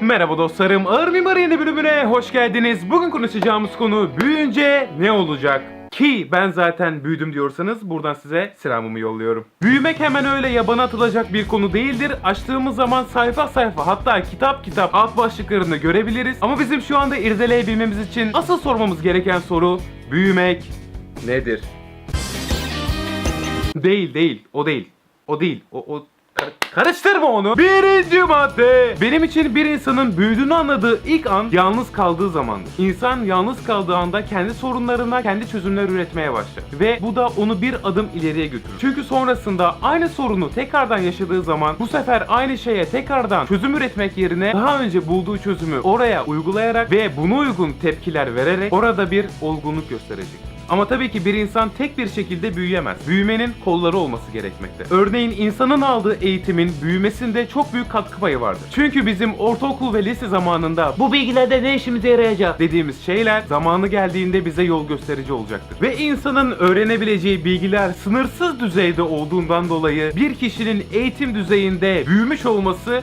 Merhaba dostlarım, Ağır Mimari yeni bölümüne hoş geldiniz. Bugün konuşacağımız konu büyüyünce ne olacak? Ki ben zaten büyüdüm diyorsanız buradan size selamımı yolluyorum. Büyümek hemen öyle yabana atılacak bir konu değildir. Açtığımız zaman sayfa sayfa hatta kitap kitap alt başlıklarını görebiliriz. Ama bizim şu anda irdeleyebilmemiz için asıl sormamız gereken soru büyümek nedir? Değil değil o değil. O değil. O, o kar- karıştırma onu. Birinci madde. Benim için bir insanın büyüdüğünü anladığı ilk an yalnız kaldığı zamandır. İnsan yalnız kaldığı anda kendi sorunlarına kendi çözümler üretmeye başlar. Ve bu da onu bir adım ileriye götürür. Çünkü sonrasında aynı sorunu tekrardan yaşadığı zaman bu sefer aynı şeye tekrardan çözüm üretmek yerine daha önce bulduğu çözümü oraya uygulayarak ve buna uygun tepkiler vererek orada bir olgunluk gösterecek. Ama tabii ki bir insan tek bir şekilde büyüyemez. Büyümenin kolları olması gerekmekte. Örneğin insanın aldığı eğitimin büyümesinde çok büyük katkı payı vardır. Çünkü bizim ortaokul ve lise zamanında bu bilgilerde ne işimize yarayacak dediğimiz şeyler zamanı geldiğinde bize yol gösterici olacaktır. Ve insanın öğrenebileceği bilgiler sınırsız düzeyde olduğundan dolayı bir kişinin eğitim düzeyinde büyümüş olması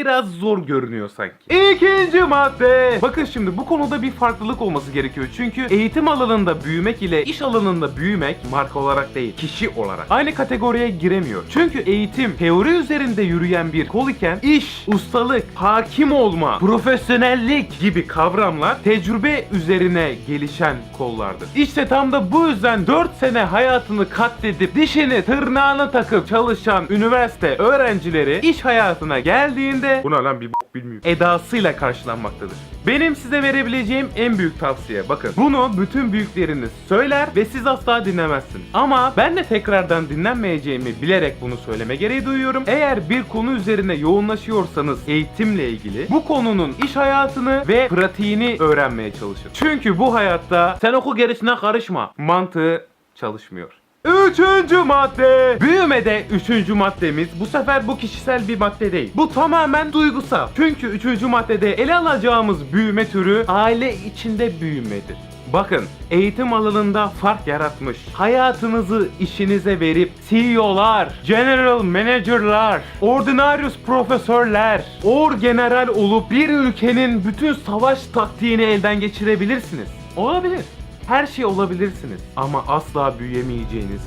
biraz zor görünüyor sanki. İkinci madde. Bakın şimdi bu konuda bir farklılık olması gerekiyor. Çünkü eğitim alanında büyümek ile iş alanında büyümek marka olarak değil, kişi olarak aynı kategoriye giremiyor. Çünkü eğitim teori üzerinde yürüyen bir kol iken iş, ustalık, hakim olma, profesyonellik gibi kavramlar tecrübe üzerine gelişen kollardır. İşte tam da bu yüzden 4 sene hayatını katledip dişini tırnağını takıp çalışan üniversite öğrencileri iş hayatına geldiğinde buna lan bir bok bilmiyor edasıyla karşılanmaktadır. Benim size verebileceğim en büyük tavsiye bakın bunu bütün büyükleriniz söyler ve siz asla dinlemezsiniz. Ama ben de tekrardan dinlenmeyeceğimi bilerek bunu söyleme gereği duyuyorum. Eğer bir konu üzerine yoğunlaşıyorsanız eğitimle ilgili bu konunun iş hayatını ve pratiğini öğrenmeye çalışın. Çünkü bu hayatta sen oku gerisine karışma mantığı çalışmıyor. Üçüncü madde. Büyümede üçüncü maddemiz bu sefer bu kişisel bir madde değil. Bu tamamen duygusal. Çünkü üçüncü maddede ele alacağımız büyüme türü aile içinde büyümedir. Bakın eğitim alanında fark yaratmış. Hayatınızı işinize verip CEO'lar, General Manager'lar, Ordinarius profesörler, or general olup bir ülkenin bütün savaş taktiğini elden geçirebilirsiniz. Olabilir. Her şey olabilirsiniz ama asla büyüyemeyeceğiniz.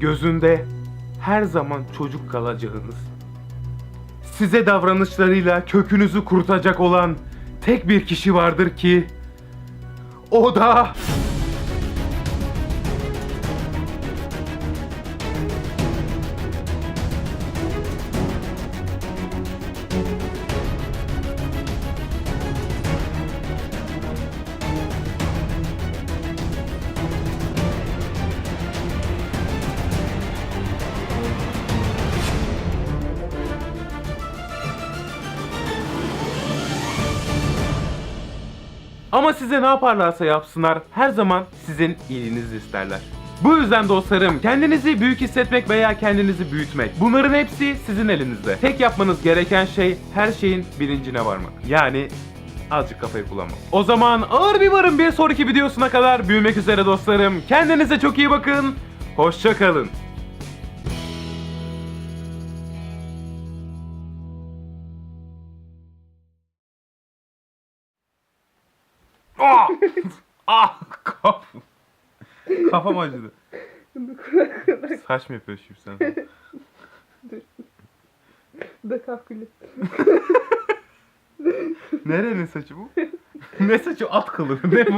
Gözünde her zaman çocuk kalacağınız. Size davranışlarıyla kökünüzü kurutacak olan tek bir kişi vardır ki o da Ama size ne yaparlarsa yapsınlar her zaman sizin iyiliğinizi isterler. Bu yüzden dostlarım kendinizi büyük hissetmek veya kendinizi büyütmek bunların hepsi sizin elinizde. Tek yapmanız gereken şey her şeyin bilincine varmak. Yani azıcık kafayı kullanmak. O zaman ağır bir varın bir sonraki videosuna kadar büyümek üzere dostlarım. Kendinize çok iyi bakın. Hoşçakalın. Ah! ah! Kafam. Kafam acıdı. Saç mı yapıyorsun şimdi sen? Da kahkülü. Nerenin saçı bu? ne saçı? At kılı. Ne bu?